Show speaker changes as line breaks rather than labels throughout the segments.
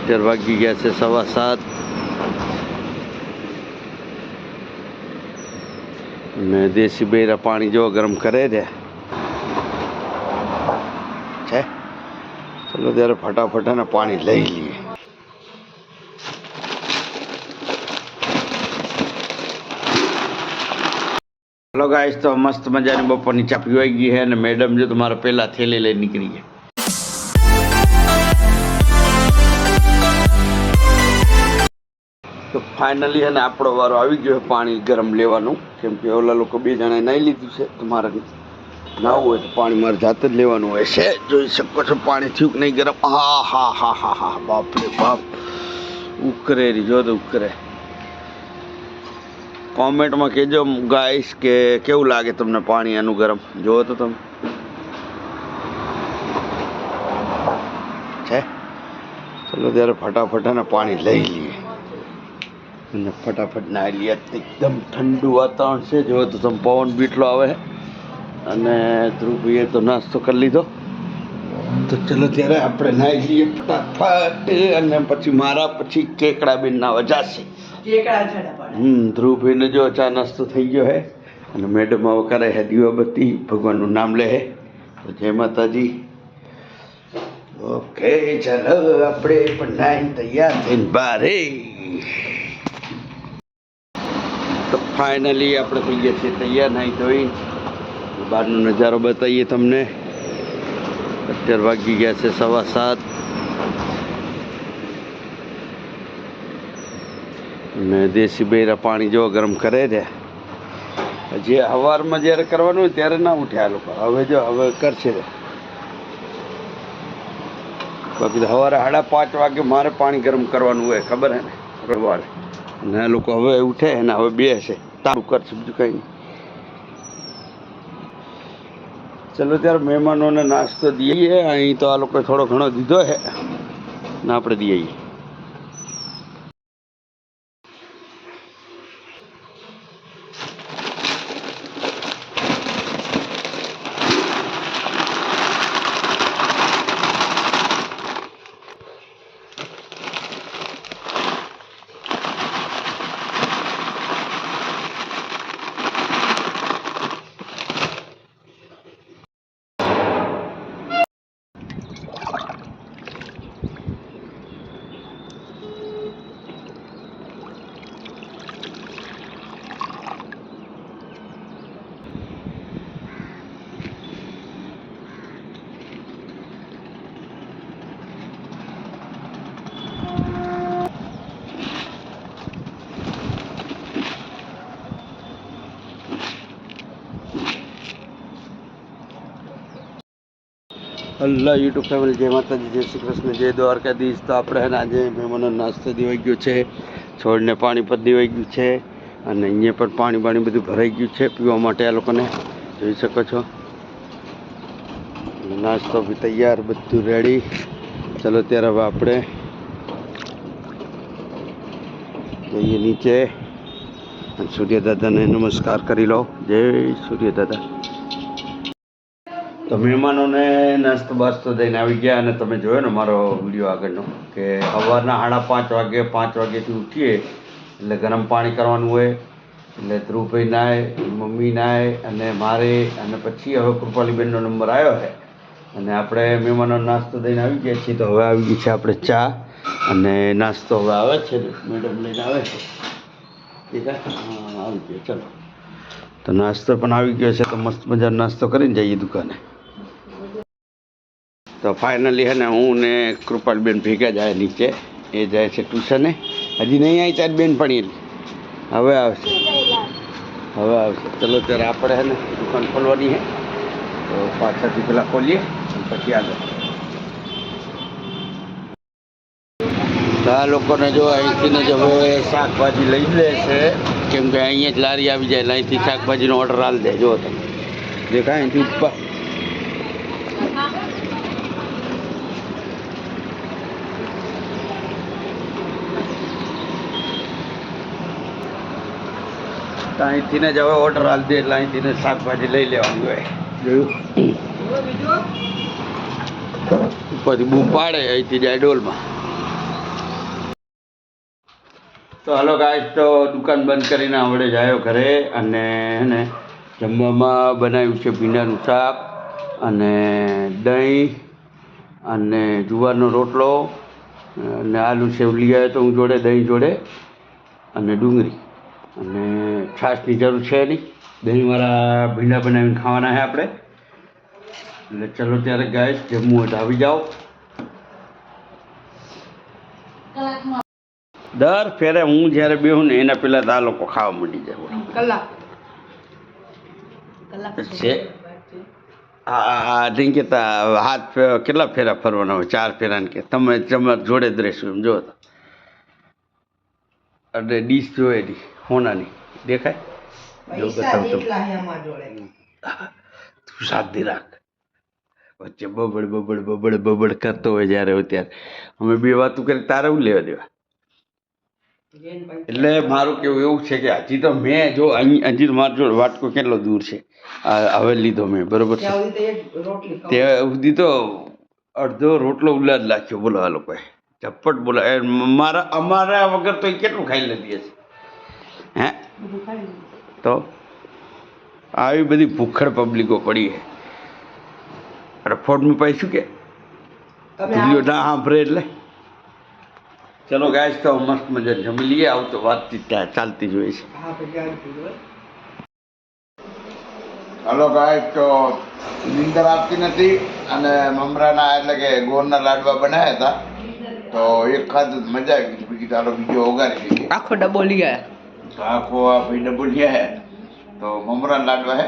અત્યાર વાગી ગયા છે સવા સાત. ને દેશી બેરા પાણી જો ગરમ કરે છે. છે? ચલો ત્યારે ફટાફટ એને પાણી લઈ લઈએ. હલો ગાઈસ, તો મસ્ત મજાની બપોરની ચા પીવાઈ ગઈ છે અને મેડમ જો તમારે પહેલાં થેલી લઈ નીકળી ગયા. તો ફાઇનલી અને આપણો વારો આવી ગયો પાણી ગરમ લેવાનું. કેમ કે ઓલા લોકો બે જણાએ નાહી લીધું છે તમારે નાવું હોય તો પાણી મારે જાતે જ લેવાનું હોય. છે જોઈ શકો છો, પાણી થયું કે નહીં ગરમ? હા હા હા હા હા બાપ રે બાપ. ઉકરે જો તો ઉકરે. કોમેન્ટમાં કહેજો ગાઈશ કે કેવું લાગે તમને પાણી આનું ગરમ? જુઓ તો તમે. છે? ચલો ત્યારે ફટાફટ એને પાણી લઈ લઈએ અને ફટાફટ નાહી લઈએ એકદમ ઠંડુ વાતાવરણ છે. જો તો તમે પવન બીટલો આવે અને ધ્રુવભાઈએ તો નાસ્તો કરી લીધો. તો ચલો ત્યારે આપણે નાહી લઈએ ફટાફટ અને પછી મારા પછી કેકડા બેન નાવા જાશે હમ ધ્રુવભાઈને જો ચા નાસ્તો થઈ ગયો હે અને મેડમ આવો કરે હે દીવાબત્તી. ભગવાનનું નામ લે હે તો જય માતાજી. ઓકે ચાલો આપણે પણ નાહી તૈયાર થઈને બારે. ફાઇનલી આપણે થઈ ગયા છીએ, તૈયાર નાઈ ધોઈ. બહારનો નજારો બતાવીએ તમને. અત્યાર વાગી ગયા છે સવા સાત. ને દેશી બૈરા પાણી જો ગરમ કરે છે. હજી સવારમાં જ્યારે કરવાનું હોય ત્યારે ના ઉઠે આ લોકો. હવે જો, હવે કરશે. બાકી સવારે સાડા પાંચ વાગે મારે પાણી ગરમ કરવાનું હોય, ખબર હે ને? રવિવારે. આ લોકો હવે ઉઠે અને હવે બે છે તારું કરશે બીજું કંઈ નહીં. ચલો, ત્યારે મહેમાનોને નાસ્તો દઈએ. અહીં તો આ લોકોએ થોડો ઘણો દીધો છે ને, આપણે દઈએ. હલ્લો યુટ્યુબ ફેમિલી જય માતાજી, જય શ્રી કૃષ્ણ, જય દ્વારકાધીશ. તો આપણે હે ને આજે મહેમાનો નાસ્તો દેવાઈ ગયો છે. છોડને પાણી પર દેવાઈ ગયું છે અને અહીંયા પણ પાણી પાણી બધું ભરાઈ ગયું છે પીવા માટે આ લોકોને. જોઈ શકો છો. નાસ્તો બી તૈયાર, બધું રેડી ચલો ત્યારે હવે આપણે જઈએ નીચે. સૂર્ય દાદાને નમસ્કાર કરી લો. જય સૂર્ય દાદા તો મહેમાનોને નાસ્તો બાસ્તો દઈને આવી ગયા અને તમે જોયો ને મારો વીડિયો આગળનો કે સવારના સાડા પાંચ વાગે પાંચ વાગ્યાથી ઉઠીએ એટલે ગરમ પાણી કરવાનું હોય, એટલે ધ્રુવભાઈ નાય, મમ્મી નાય અને મારે અને પછી હવે કૃપાલીબેનનો નંબર આવ્યો છે. અને આપણે મહેમાનો નાસ્તો દઈને આવી ગયા છીએ તો હવે આવી ગઈ છે આપણે ચા અને નાસ્તો હવે આવે છે મેડમ લઈને આવે છે. આવી ગયો, ચલો. તો નાસ્તો પણ આવી ગયો છે તો મસ્ત મજાનો નાસ્તો કરીને જઈએ દુકાને. તો ફાઇનલી હે ને હું ને કૃપાલબેન ભેગા જાય નીચે. એ જાય છે ટ્યુશને. હજી નહીં આવી ત્યારે બેન પણ હવે આવશે. હવે આવશે. ચલો ત્યારે આપણે હે ને દુકાન ખોલવાની છે તો પાછળથી પેલા ખોલીએ પછી આગળ. આ લોકોને જો અહીંથી જ હવે શાકભાજી લઈ લે છે. કેમ કે અહીંયા જ લારી આવી જાય અહીંથી શાકભાજીનો ઓર્ડર આલી દે. જો તમે. દેખાય અહીંથી ઉપર તો અહીંથી જ હવે ઓર્ડર આપી દે એટલે અહીંથી ને શાકભાજી લઈ લેવાની હોય. જોયું પછી બૂમ પાડે અહીંથી જાય ડોલમાં. તો હલો ગાય તો દુકાન બંધ કરીને આવડે જાયો ઘરે અને એને જમવામાં બનાવ્યું છે ભીંડાનું શાક અને દહીં અને જુવારનો રોટલો અને આલુ સેવ લઈ આવ્યો તો હું જોડે, દહીં જોડે અને ડુંગળી. અને છાશની જરૂર છે નહીં દહીંવાળા ભીંડા બનાવીને ખાવાના છે આપણે. એટલે ચલો ત્યારે ગાય જમવું હોય તો આવી જાઓ. દર ફેરે હું જ્યારે બેહું ને એના પહેલાં તો આ લોકો ખાવા માંડી જાય. બોલો.
કલાક કલાક
છે. આ આ- આ નહીં હાથ કેટલા ફેરા ફરવાના હોય? ચાર ફેરા ને કે. તમે તમારા જોડે જ રહેશું એમ જો તો અને ડીશ જોયેલી હોનાની દેખાય? જો બતાવું તું. શાંતિ રાખ. વચ્ચે બબડ બબડ બબડ બબડ કરતો હોય જ્યારે હોય ત્યારે. અમે બે વાતું કરી તારે હું લેવા દેવા? એટલે મારું કેવું એવું છે કે હજી તો મેં જો અહીં હજી તો મારો જોડે વાટકો કેટલો દૂર છે. આ હવે લીધો મેં બરોબર છે? ત્યાં સુધી તો અડધો રોટલો ઉલાદ નાખ્યો બોલો આ લોકોએ. ઝપટ બોલા. એ મારા અમારા વગર તો એ કેટલું ખાઈ લેતી હશે હે? તો આવી બધી ભૂખડ પબ્લિકો પડી છે. અરે ફોટનું પછી શું કે? વીડિયો ના સાંભળે એટલે. ચલો ગાય તો મસ્ત મજા જમી લઈએ. આવું તો વાતચીત ત્યાં ચાલતી જ હોય છે. હલો ગાય તો નીંદર આપતી નથી અને મમરાના એટલે કે ગોળના લાડવા બનાવ્યા હતા. તો એક ખાધું મજા આવી ગઈ. બીજી તારો બીજો ઓગારી દઈએ
આખો ડબ્બો લઈ ગયા.
આખો આ ભાઈ ડબુલિયા હે તો મમરા લાડવા હે.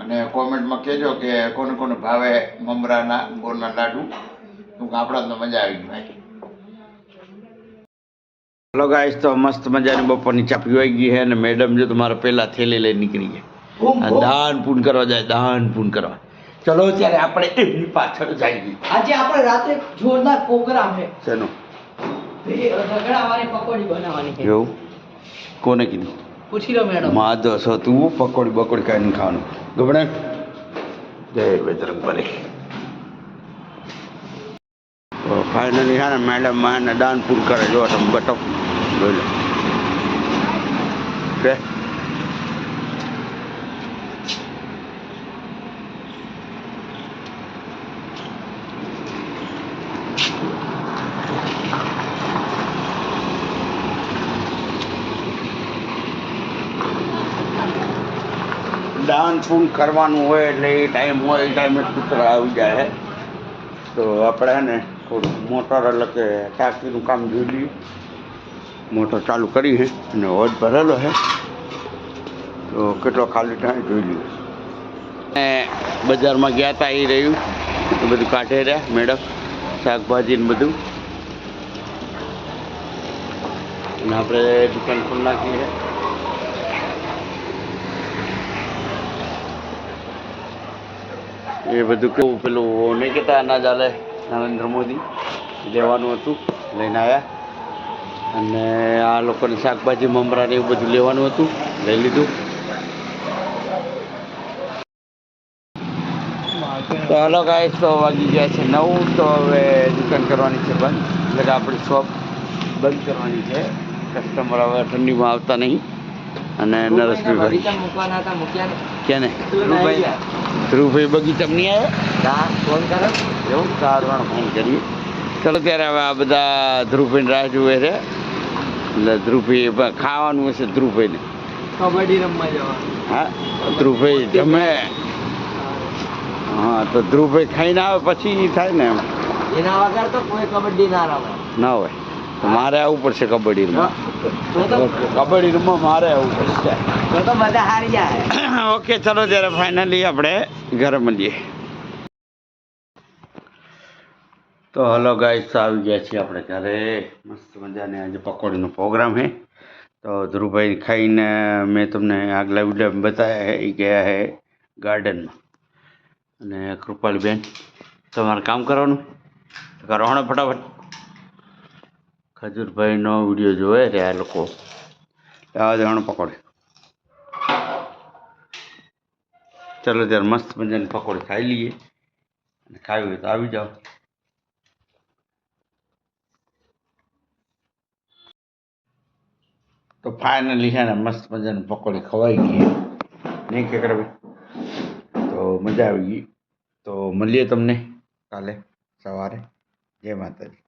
અને કોમેન્ટમાં કહેજો કે કોને કોને ભાવે મમરાના ગોળના લાડુ. તો આપણા તો મજા આવી ગઈ ભાઈ. હલો ગાઈસ તો મસ્ત મજાની બપોરની ચા પીવાઈ ગઈ હે અને મેડમ જો તમારે પહેલાં થેલી લઈ નીકળી ગયા. આ દાન પૂન કરવા જાય દાન પૂન કરવા. ચલો ત્યારે આપણે એમની પાછળ જઈએ.
આજે આપણે રાત્રે જોરદાર પ્રોગ્રામ છે.
શેનો?
પકોડી બનાવવાની છે.
એવું? કોને કીધું?
પૂછી લો મેડમ.
માધો છો તું પકોડી બકોડી ખાઈને ખાવાનું. ગબડે જય બજરંગ બલી ફાઇનલી હા ને મેડમ માને દાન પૂર કરે જો તમે બટો. જોઈ લો કે? દાન પૂન કરવાનું હોય એટલે એ ટાઈમ હોય, એ ટાઈમે કૂતરા આવી જાય તો આપણે ને થોડું મોટર એટલે કે ટાંકીનું કામ જોઈ લઈએ. મોટર ચાલુ કરી છે અને હોજ ભરેલો છે તો કેટલો ખાલી ટાઈમ જોઈ લઈએ. અને બજારમાં ગયા હતા એ રહ્યું. એ બધું કાઢે રહ્યા મેડમ. શાકભાજી ને બધું. અને આપણે દુકાન ખોલી નાખી એ બધું કેવું પેલું નહીં કહેતા અનાજ આલે નરેન્દ્ર મોદી. લેવાનું હતું, લઈને આવ્યા. અને આ લોકોને શાકભાજી, મમરા ને એવું બધું લેવાનું હતું, લઈ લીધું. તો હલો ગાઈસ તો વાગી ગયા છે નવ તો હવે દુકાન કરવાની છે બંધ. એટલે કે આપણી શોપ બંધ કરવાની છે. કસ્ટમર હવે ઠંડીમાં આવતા નહીં. અને નરેશભાઈ
બગીચા.
ક્યાં
ધ્રુવભાઈ.
ધ્રુવભાઈ બગીચામાં નહીં આવ્યા?
ફોન કરો.
એવું? સારું ફોન કરીએ. ચલો ત્યારે હવે આ બધા ધ્રુવભાઈ રાહ જુએ છે. એટલે ધ્રુવભાઈ ખાવાનું હશે ધ્રુવભાઈને.
કબડ્ડી રમવા જવા
હા ધ્રુવભાઈ જમે. હા તો ધ્રુવભાઈ ખાઈને આવે પછી થાય ને એમ.
એના વગર તો કોઈ કબડ્ડી ના રમે.
ના હોય. મારે આવવું પડશે કબડ્ડી કબડ્ડી રમવા મારે આવવું પડશે.
તો તો બધા હારી જાય.
ઓકે ચલો ત્યારે ફાઇનલી આપણે ઘરે મળીએ. તો હલો ગાઈસ આવી ગયા છીએ આપણે ઘરે. મસ્ત મજાને આજે પકોડીનો પ્રોગ્રામ છે તો ધ્રુવભાઈ ખાઈને મેં તમને આગલા વીડિયો બતાવ્યા હે એ ગયા હે ગાર્ડનમાં અને કૃપાલીબેન, તમારે કામ કરવાનું? કરવાનો ફટાફટ? ખજૂરભાઈનો વીડિયો જોવે રે આ લોકો. આ દેવાનું પકોડી. ચાલો ત્યારે મસ્ત મજાની પકોડી ખાઈ લઈએ. અને ખાવી હોય તો આવી જાઓ. તો ફાઇનલી છે ને મસ્ત મજાની પકોડી ખવાઈ ગઈ. નહીં કે કરે તો મજા આવી ગઈ. તો મળીએ તમને કાલે સવારે. જય માતાજી.